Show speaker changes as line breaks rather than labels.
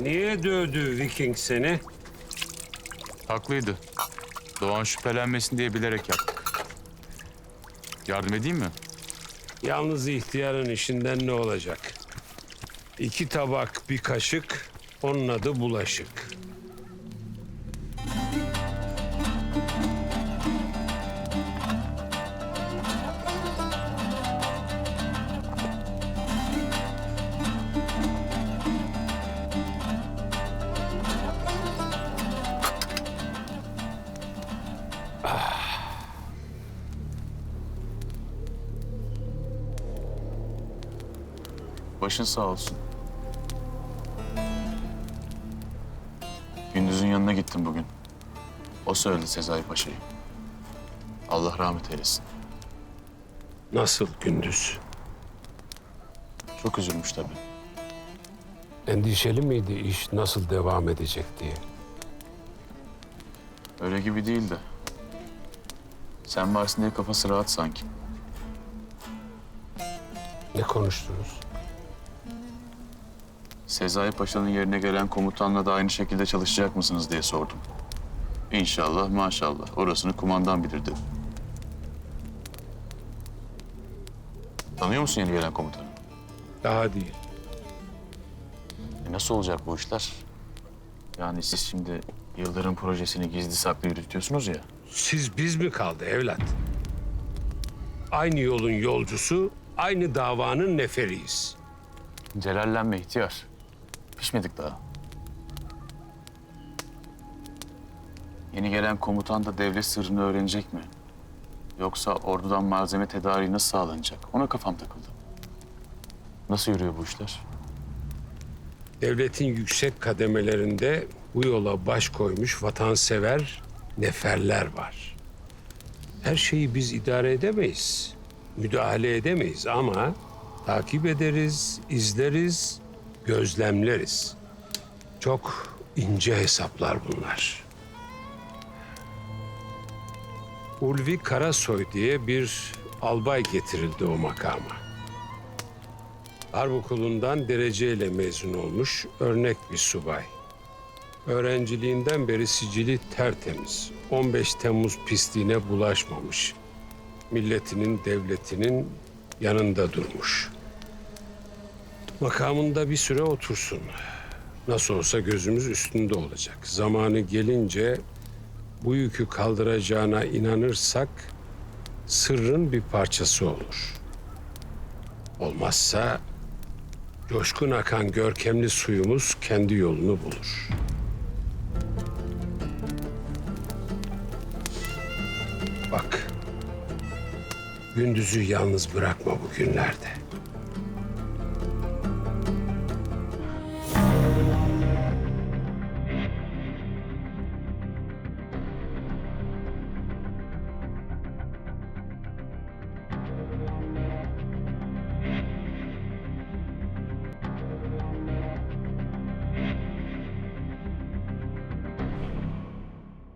Niye dövdü Viking seni?
Haklıydı. Doğan şüphelenmesin diye bilerek yaptık. Yardım edeyim mi?
Yalnız ihtiyarın işinden ne olacak? İki tabak, bir kaşık, onun adı bulaşık.
Başın sağ olsun. Gündüz'ün yanına gittim bugün. O söyledi Sezai Paşa'yı. Allah rahmet eylesin.
Nasıl gündüz?
Çok üzülmüş tabii.
Endişeli miydi iş nasıl devam edecek diye?
Öyle gibi değil de. Sen varsın diye kafası rahat sanki.
Ne konuştunuz?
Sezai Paşa'nın yerine gelen komutanla da aynı şekilde çalışacak mısınız diye sordum. İnşallah maşallah orasını kumandan bilir dedi. Tanıyor musun yeni gelen komutanı?
Daha değil.
E nasıl olacak bu işler? Yani siz şimdi Yıldırım projesini gizli saklı yürütüyorsunuz ya.
Siz biz mi kaldı evlat? Aynı yolun yolcusu, aynı davanın neferiyiz.
Celallenme ihtiyar. Pişmedik daha. Yeni gelen komutan da devlet sırrını öğrenecek mi? Yoksa ordudan malzeme tedariği nasıl sağlanacak? Ona kafam takıldı. Nasıl yürüyor bu işler?
Devletin yüksek kademelerinde bu yola baş koymuş vatansever neferler var. Her şeyi biz idare edemeyiz. Müdahale edemeyiz ama takip ederiz, izleriz, gözlemleriz. Çok ince hesaplar bunlar. Ulvi Karasoy diye bir albay getirildi o makama. Harp okulundan dereceyle mezun olmuş örnek bir subay. Öğrenciliğinden beri sicili tertemiz. 15 Temmuz pisliğine bulaşmamış. Milletinin, devletinin yanında durmuş. Makamında bir süre otursun. Nasıl olsa gözümüz üstünde olacak. Zamanı gelince bu yükü kaldıracağına inanırsak sırrın bir parçası olur. Olmazsa coşkun akan görkemli suyumuz kendi yolunu bulur. Bak, gündüzü yalnız bırakma bu günlerde.